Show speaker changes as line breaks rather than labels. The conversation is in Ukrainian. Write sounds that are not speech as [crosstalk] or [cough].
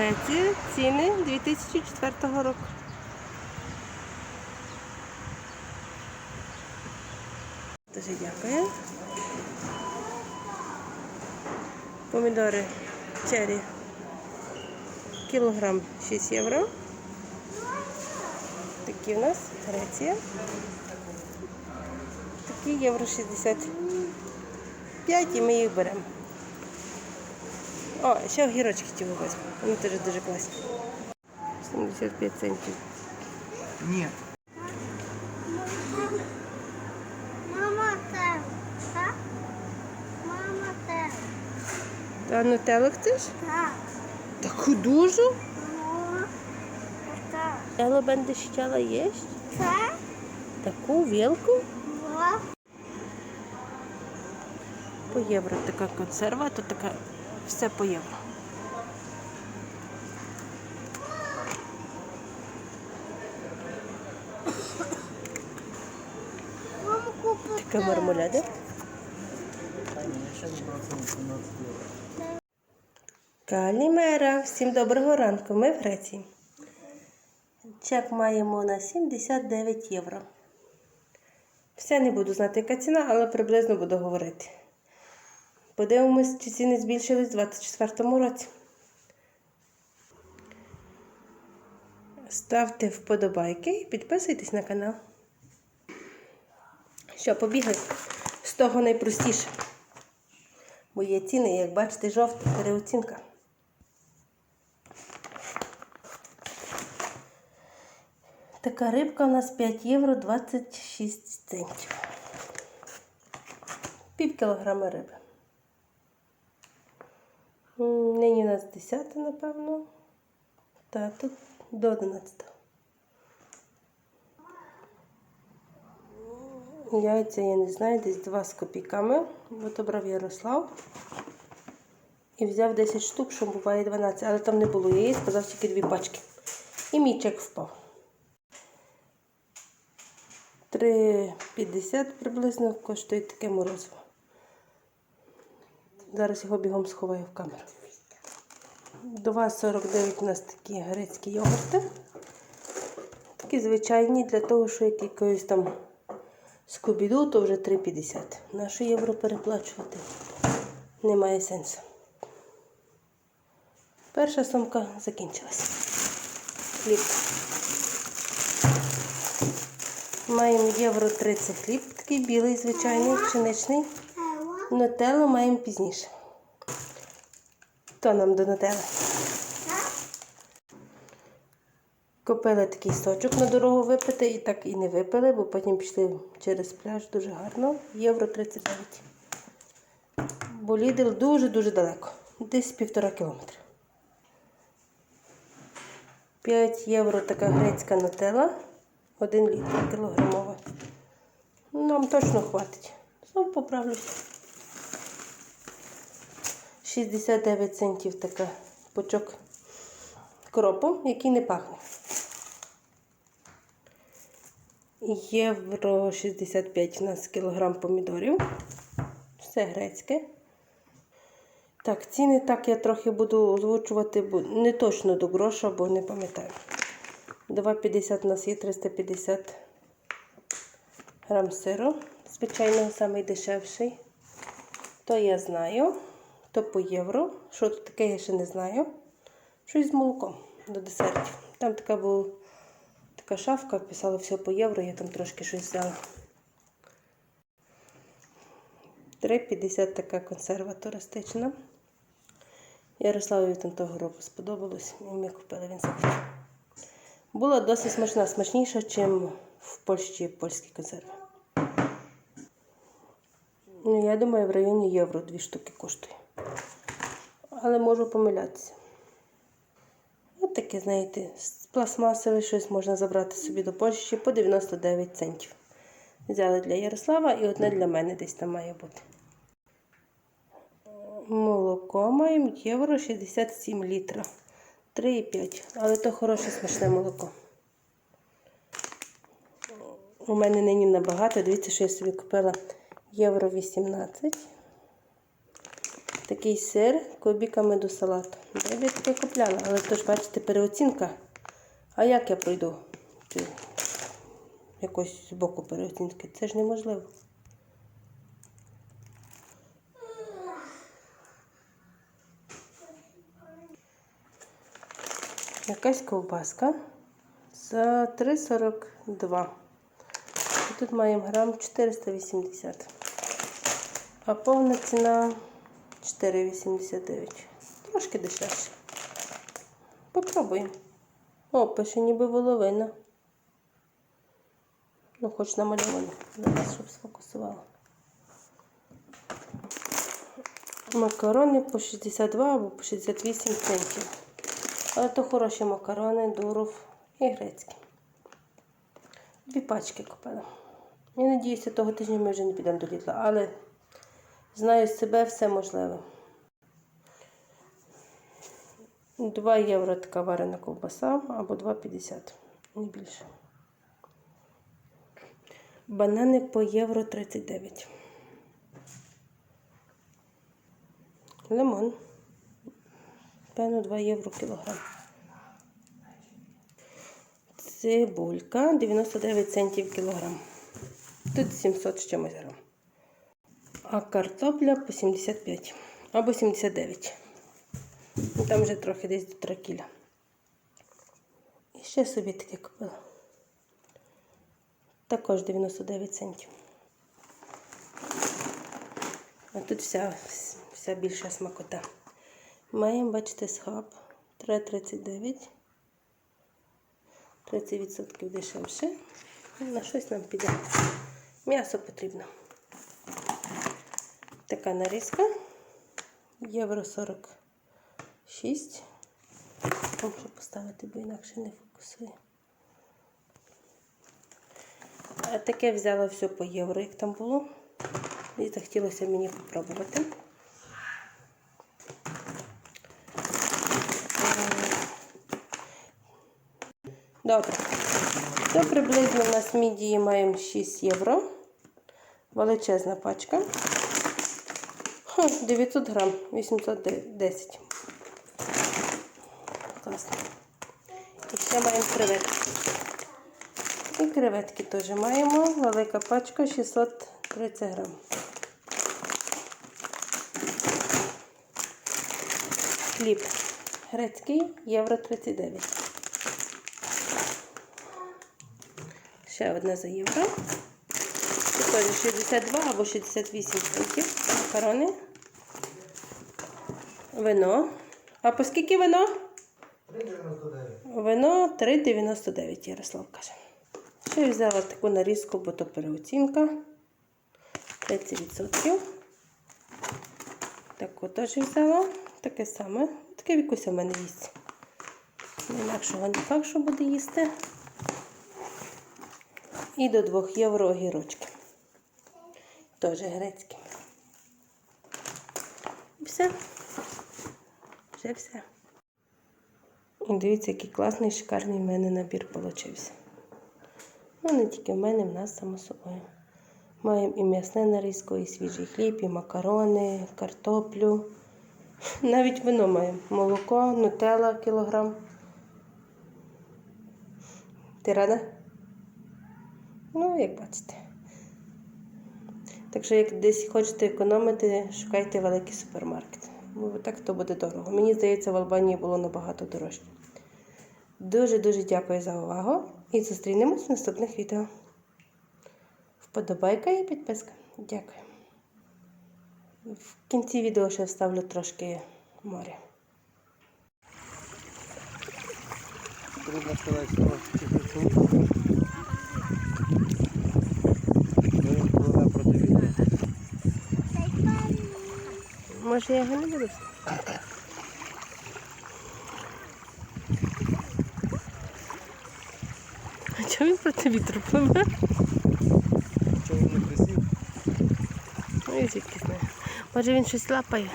Греція. Ціни 2004 року. Дуже дякую. Помідори черрі. Кілограм 6 євро. Такі у нас Греція. Такі євро 65 і ми їх беремо. О, ще огірочки ті візьмемо. Вони теж дуже класні. 75 центів.
Нет.
Мама там. Так? Мама там.
А нутеллу хочеш?
Так.
Таку дуже?
Ну, так.
Ела буде хотіла їсти?
Так?
Таку вілку?
Ну,
По євро така консерва, то така все по євро. Така мармоляда.
Я ще не брав цьому 17 євро.
Калімера. Всім доброго ранку. Ми в Греції. Чек маємо на 79 євро. Все не буду знати, яка ціна, але приблизно буду говорити. Подивимось, чи ціни збільшились у 2024 році. Ставте вподобайки і підписуйтесь на канал. Що, побігли? З того найпростіше. Бо є ціни, як бачите, жовта переоцінка. Така рибка у нас 5 євро 26 центів. Пів кілограма риби. М, Нині у нас 10, напевно. Та тут до 11. Яйця я не знаю, десь 2 з копійками. От обрав Ярослав. І взяв 10 штук, що буває 12, але там не було яєць, сказав тільки дві пачки. І мій чек впав. 3,50 приблизно коштує таке морозиво. Зараз його бігом сховаю в камеру. 2,49 у нас такі грецькі йогурти. Такі звичайні для того, що як якоїсь там скобіду, то вже 3,50. Наше євро переплачувати немає сенсу. Перша сумка закінчилась. Хліб. Маємо євро 30 хліб, такий білий, звичайний, пшеничний. Нутеллу маємо пізніше. То нам до нутелли. Купили такий сочок на дорогу випити і так і не випили, бо потім пішли через пляж дуже гарно. Євро 39. Бо Лідл дуже-дуже далеко. Десь півтора кілометра. 5 євро така грецька нутелла. 1 літр кілограмова. Нам точно хватить. Знову поправлюся. 69 центів така пучок кропу, який не пахне. Євро 65 у нас кілограм помідорів. Все грецьке. Так, ціни так я трохи буду озвучувати, бо не точно до гроша, бо не пам'ятаю. 2,50 у нас є 350 грам сиру. Звичайно, найдешевший. То я знаю. То по євро. Що тут таке, я ще не знаю. Щось з молоком до десертів. Там така була така шафка, писала все по євро, я там трошки щось взяла. 3,50 така консерва туристична. Ярославові там того року сподобалось, і ми купили він забув. Була досить смачна, смачніша, ніж в Польщі польські консерви. Ну, я думаю, в районі євро дві штуки коштує. Але можу помилятися. Ось таке, знаєте, з пластмасове щось можна забрати собі до Польщі по 99 центів. Взяли для Ярослава і одне для мене десь там має бути. Молоко маємо євро 67 літра. 3,5. Але то хороше смачне молоко. У мене нині набагато. Дивіться, що я собі купила євро 18. Такий сир кубиками до салату. Я б таке купляла, але то ж бачите, переоцінка. А як я пройду? Чи Якось з боку переоцінки. Це ж неможливо. Якась ковбаска за 3,42. І Тут маємо грам 480. А повна ціна 4,89. Трошки дешевше. Попробуємо. О, пише ніби воловина. Ну, хоч намальовано. Зараз, щоб сфокусувало. Макарони по 62 або по 68 центів. Але то хороші макарони, дуров і грецькі. Дві пачки купила. Я надіюся, того тижня ми вже не підемо до Лідла, але знаю себе все можливе. 2 євро така варена ковбаса або 2,50, не більше. Банани по євро 39. Лимон. Певно 2 євро кілограм. Цибулька 99 центів кілограм. Тут 700 з чимось грам. А картопля по 75 або 79. Ну, Там вже трохи десь до 3 кіля. І ще собі таке купила. Також 99 центів. А тут вся, вся більша смакота. Маємо, бачите, схаб 3,39. 30% дешевше. На щось нам піде. М'ясо потрібно. Така нарізка. Євро 46. Можу поставити, бо інакше не фокусує. Таке взяла все по євро, як там було. І захотілося мені попробувати. Добре. То приблизно у нас мідії маємо 6 євро. Величезна пачка. Ха, 900 грам, 810. Класно. І ще маємо креветки. І креветки теж маємо. Велика пачка 630 грам. Хліб грецький євро 39. Ще одна за євро. Це теж 62 або 68 центів. Макарони. Вино. А по скільки вино?
3,99.
Вино 3,99, Ярослав каже. Ще я взяла таку нарізку, бо то переоцінка. 30%. Таку теж взяла. Таке саме. Таке вікуся в мене їсть. Інакшого не факт, що буде їсти. І до 2 євро огірочки. Теж грецькі. І все. Вже все. І дивіться, який класний, шикарний в мене набір получився. Ну, не тільки в мене, в нас само собою. Маємо і м'ясне нарізку, і свіжий хліб, і макарони, картоплю. [laughs] Навіть вино маємо. Молоко, нутелла кілограм. Ти рада? Ну, як бачите. Так що, як десь хочете економити, шукайте великий супермаркет. Бо так то буде дорого. Мені здається, в Албанії було набагато дорожче. Дуже-дуже дякую за увагу і зустрінемось в наступних відео. Вподобайка і підписка. Дякую. В кінці відео ще вставлю трошки моря.
Трудно сказать, что
Може, я його не буду? А чого він проти вітру пливе?
Чого він не присів?
Ну, я звідки знаю. Може він щось лапає.